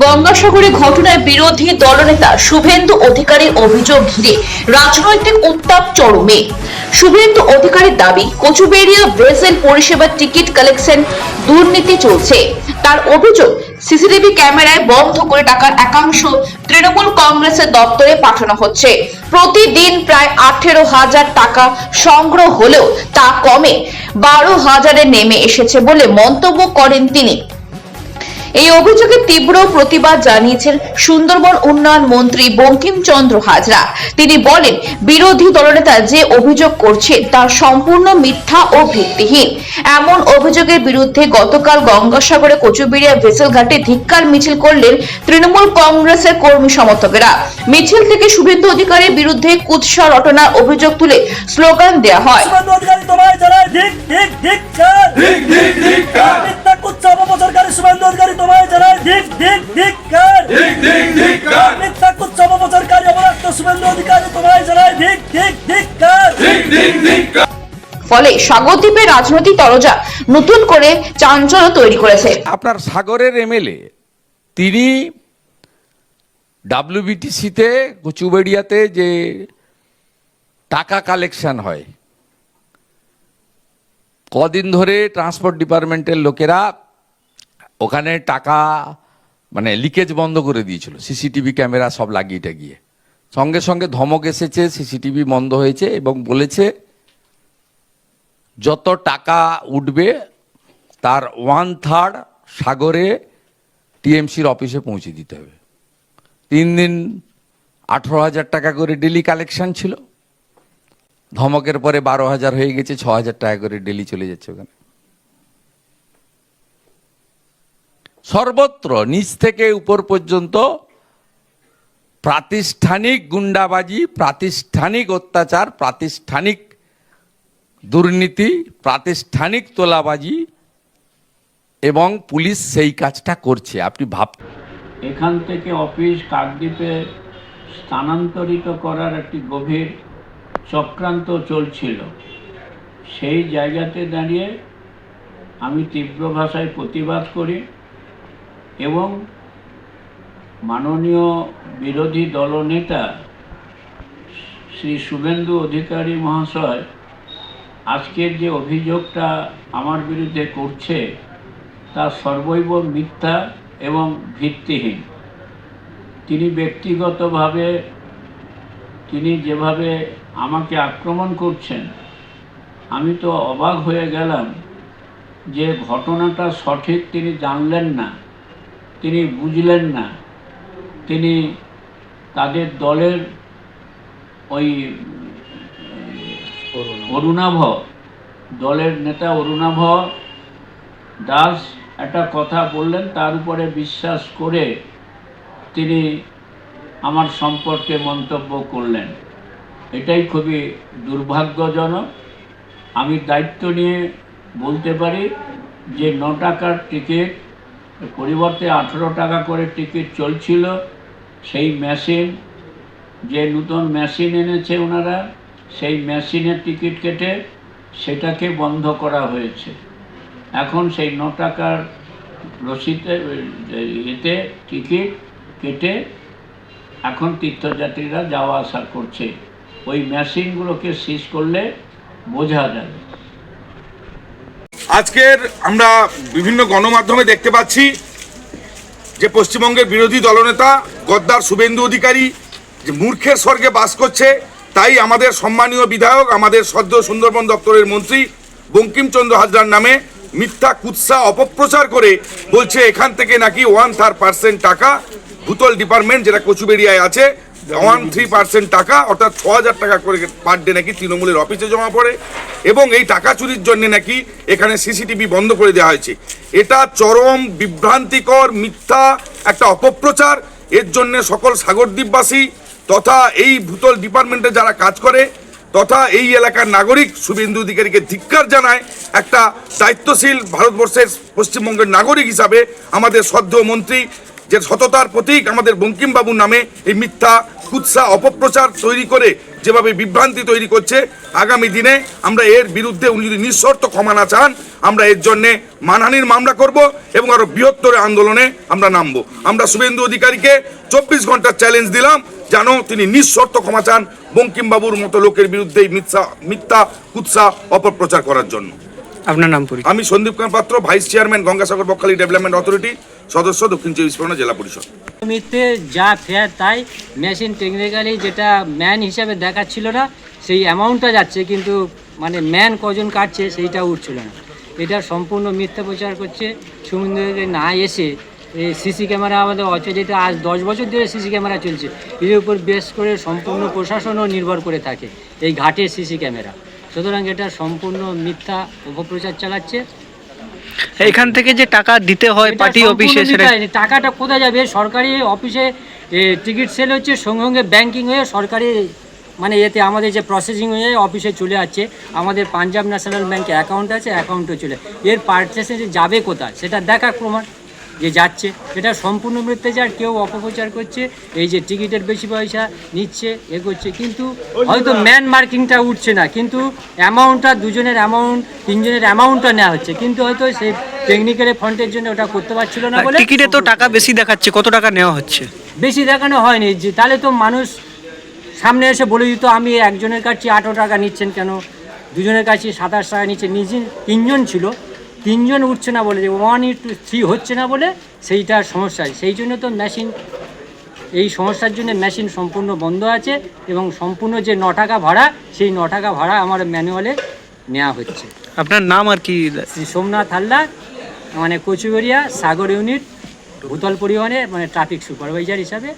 গঙ্গাসাগরে ঘটনায় বিরোধী দলনেতা শুভেন্দু অধিকারীর অভিযোগ ঘিরে রাজনৈতিক উত্তাপ চরমে। শুভেন্দু অধিকারীর দাবি, কচুবেড়িয়া ব্রেসেল পরিষেবার টিকিট কালেকশন দুর্নীতি চলছে। তার অভিযোগ, সিসিটিভি ক্যামেরায় বন্ধ করে টাকার একাংশ তৃণমূল কংগ্রেসের দপ্তরে পাঠানো হচ্ছে। প্রতিদিন প্রায় আঠেরো হাজার টাকা সংগ্রহ হলেও তা কমে বারো হাজারে নেমে এসেছে বলে মন্তব্য করেন তিনি। এই অভিযোগে তীব্র প্রতিবাদ জানিয়েছেন সুন্দরবন উন্নয়ন মন্ত্রী বঙ্কিমচন্দ্র হাজরা তিনি বলেন বিরোধী দলনেতা যে অভিযোগ করছে তা সম্পূর্ণ মিথ্যা ও ভিত্তিহীন এমন অভিযোগের বিরুদ্ধে গতকাল গঙ্গাসাগরে কচুবিড়িয়া ভেসেল ঘাটে ধিক্কার মিছিল করলেন তৃণমূল কংগ্রেসের কর্মী সমর্থকেরা মিছিল থেকে শুভেন্দু অধিকারের বিরুদ্ধে কুৎসা রটনার অভিযোগ তুলে স্লোগান দেওয়া হয় শুভেন্দু অধিকারী তোমায় জানাই ধিক ধিক ধিক কার। ধিক ধিক ধিক কার। মিথ্যা কুচ্ছ অপপ্রচারকারী শুভেন্দু অধিকারী তোমায় অপরাধ শুভেন্দু অধিকারী ধিক ধিক ধিক কার। ধিক ধিক ধিক কার। ফলে স্বাগদ্বীপের রাজনৈতিক তরজা নতুন করে চাঞ্চল্য তৈরি করেছে। আপনার সাগরের এমএলএ তিনি ডাব্লিউবিটিসিতে কচুবেড়িয়াতে যে টাকা কালেকশন হয় কদিন ধরে ট্রান্সপোর্ট ডিপার্টমেন্টের লোকেরা ওখানে টাকা মানে লিকেজ বন্ধ করে দিয়েছিল। সিসিটিভি ক্যামেরা সব লাগিয়ে টাগিয়ে সঙ্গে সঙ্গে ধমক এসেছে, সিসিটিভি বন্ধ হয়েছে এবং বলেছে, যত টাকা উঠবে, তার ওয়ান থার্ড সাগরে টিএমসির অফিসে পৌঁছে দিতে হবে। তিন দিন আঠেরো হাজার টাকা করে ডেলি কালেকশন ছিল। ধমকের পরে বারো হাজার হয়ে গেছে, ছ হাজার টাকা করে ডেলি চলে যাচ্ছে ওখানে। সর্বত্র নিচ থেকে উপর পর্যন্ত প্রাতিষ্ঠানিক গুন্ডাবাজি, প্রাতিষ্ঠানিক অত্যাচার, প্রাতিষ্ঠানিক দুর্নীতি, প্রাতিষ্ঠানিক তোলাবাজি এবং পুলিশ সেই কাজটা করছে। আপনি ভাব এখান থেকে অফিস কাকদ্বীপে স্থানান্তরিত করার একটি গভীর চক্রান্ত চলছিল। সেই জায়গাতে দাঁড়িয়ে আমি তীব্র ভাষায় প্রতিবাদ করি। এবং মাননীয় বিরোধী দলনেতা শ্রী শুভেন্দু অধিকারী মহাশয় আজকের যে অভিযোগটা আমার বিরুদ্ধে করছে, তা সর্বৈব মিথ্যা এবং ভিত্তিহীন। তিনি ব্যক্তিগতভাবে, তিনি যেভাবে আমাকে আক্রমণ করছেন, আমি তো অবাক হয়ে গেলাম যে ঘটনাটা সঠিক তিনি জানলেন না। তিনি বুঝলেন না। তিনি তাদের দলের ওই অরুণাভ। দলের নেতা অরুণাভ দাস একটা কথা বললেন তার উপরে বিশ্বাস করে তিনি আমার সম্পর্কে মন্তব্য করলেন। এটাই খুবই দুর্ভাগ্যজনক। আমি দায়িত্ব নিয়ে বলতে পারি যে ন টাকার টিকিট পরিবর্তে আঠেরো টাকা করে টিকিট চলছিল। সেই মেশিন, যে নতুন মেশিন এনেছে ওনারা, সেই মেশিনের টিকিট কেটে সেটাকে বন্ধ করা হয়েছে। এখন সেই ন টাকার রসিদে এতে টিকিট কেটে এখন তীর্থযাত্রীরা যাওয়া আসা করছে। ওই মেশিনগুলোকে সিজ করলে বোঝা যাবে আজকের আমরা বিভিন্ন গণমাধ্যমে দেখতে পাচ্ছি যে পশ্চিমবঙ্গের বিরোধী দলনেতা গদ্দার শুভেন্দু অধিকারী যে মূর্খের স্বর্গে বাস করছে, তাই আমাদের সম্মানীয় বিধায়ক, আমাদের সদ্য সুন্দরবন দপ্তরের মন্ত্রী বঙ্কিমচন্দ্র হাজরার নামে মিথ্যা কুৎসা অপপ্রচার করে বলছে, এখান থেকে নাকি ওয়ান থার্ড পার্সেন্ট টাকা ভূতল ডিপার্টমেন্ট যেটা কচুবেড়িয়ায় আছে ওয়ান থ্রি পার্সেন্ট টাকা, অর্থাৎ ছ হাজার টাকা করে পার ডে নাকি তৃণমূলের অফিসে জমা পড়ে, এবং এই টাকা চুরির জন্য নাকি এখানে সিসিটিভি বন্ধ করে দেওয়া হয়েছে। এটা চরম বিভ্রান্তিকর মিথ্যা, একটা অপপ্রচার। এর জন্য সকল সাগরদ্বীপবাসী তথা এই ভূতল ডিপার্টমেন্টে যারা কাজ করে, তথা এই এলাকার নাগরিক শুভেন্দু অধিকারীকে ধিক্কার জানায়, একটা দায়িত্বশীল ভারতবর্ষের পশ্চিমবঙ্গের নাগরিক হিসাবে আমাদের সদ্য মন্ত্রী যে সততার প্রতীক আমাদের বঙ্কিমবাবুর নামে এই মিথ্যা কুৎসা অপপ্রচার তৈরি করে যেভাবে বিভ্রান্তি তৈরি করছে আগামী দিনে আমরা এর বিরুদ্ধে উনি যদি নিঃশর্ত ক্ষমা না চান আমরা এর জন্যে মানহানির মামলা করব এবং আরও বৃহত্তর আন্দোলনে আমরা নামবো। আমরা শুভেন্দু অধিকারীকে চব্বিশ ঘণ্টার চ্যালেঞ্জ দিলাম যেন তিনি নিঃশর্ত ক্ষমা চান বঙ্কিমবাবুর মতো লোকের বিরুদ্ধে এই মিথ্যা মিথ্যা কুৎসা অপপ্রচার করার জন্য। আপনার নাম আমি Sandeep Kumar Patra vice chairman Gangasagar Bakkhali development authority সদস্য দক্ষিণ চব্বিশ পরগনা জেলা পরিষদ। জমিতে যা ফেয়ার, তাই মেশিন টেকনিক্যালি যেটা ম্যান হিসাবে দেখাচ্ছিল না, সেই অ্যামাউন্টটা যাচ্ছে, কিন্তু মানে ম্যান কজন কাটছে সেইটা উঠছিল না। এটা সম্পূর্ণ মিথ্যা প্রচার করছে। সমুদ্রে না এসে এই সিসি ক্যামেরা আমাদের অচ যেটা আজ দশ বছর ধরে সিসি ক্যামেরা চলছে। এর উপর বেশ করে সম্পূর্ণ প্রশাসনও নির্ভর করে থাকে এই ঘাটে সিসি ক্যামেরা সুতরাং এটা সম্পূর্ণ মিথ্যা অপপ্রচার চালাচ্ছে। এখান থেকে যে টাকা দিতে হয় পার্টি অফিসে সেটা টাকাটা কোথায় যাবে? সরকারি অফিসে টিকিট সেল হচ্ছে সঙ্গে সঙ্গে ব্যাংকিং হয়ে সরকারি মানে এতে আমাদের যে প্রসেসিং হয়ে অফিসে চলে যাচ্ছে আমাদের পাঞ্জাব ন্যাশনাল ব্যাংকে অ্যাকাউন্ট আছে অ্যাকাউন্টে চলে। এর পার্চেসে যে যাবে কোথায়? সেটা দেখা প্রমাণ। যে যাচ্ছে এটা সম্পূর্ণ মিথ্যাচার কেউ অপপ্রচার করছে এই যে টিকিটের বেশি পয়সা নিচ্ছে এ করছে। কিন্তু হয়তো ম্যান মার্কিংটা উঠছে না কিন্তু অ্যামাউন্টটা দুজনের অ্যামাউন্ট তিনজনের অ্যামাউন্টটা নেওয়া হচ্ছে। কিন্তু হয়তো সেই টেকনিক্যাল ফন্টের জন্য ওটা করতে পারছিল না বলে টিকিটে তো টাকা বেশি দেখাচ্ছে কত টাকা নেওয়া হচ্ছে? বেশি দেখানো হয়নি। যে তাহলে তো মানুষ সামনে এসে বলে দিত আমি একজনের কাছে আঠারো টাকা নিচ্ছেন কেন? দুজনের কাছে সাতাশ টাকা নিচ্ছে। নিজে তিনজন ছিল। তিনজন উঠছে না বলে যে ওয়ান ইন্টু থ্রি হচ্ছে না বলে সেইটার সমস্যা সেই জন্য তো মেশিন এই সমস্যার জন্য মেশিন সম্পূর্ণ বন্ধ আছে এবং সম্পূর্ণ যে ন টাকা ভাড়া সেই ন টাকা ভাড়া আমার ম্যানুয়ালে নেওয়া হচ্ছে। আপনার নাম আর কি? শ্রী সোমনাথ হালদার মানে কচুবেরিয়া সাগর ইউনিট ভূতল পরিবহনে মানে ট্রাফিক সুপারভাইজার হিসাবে।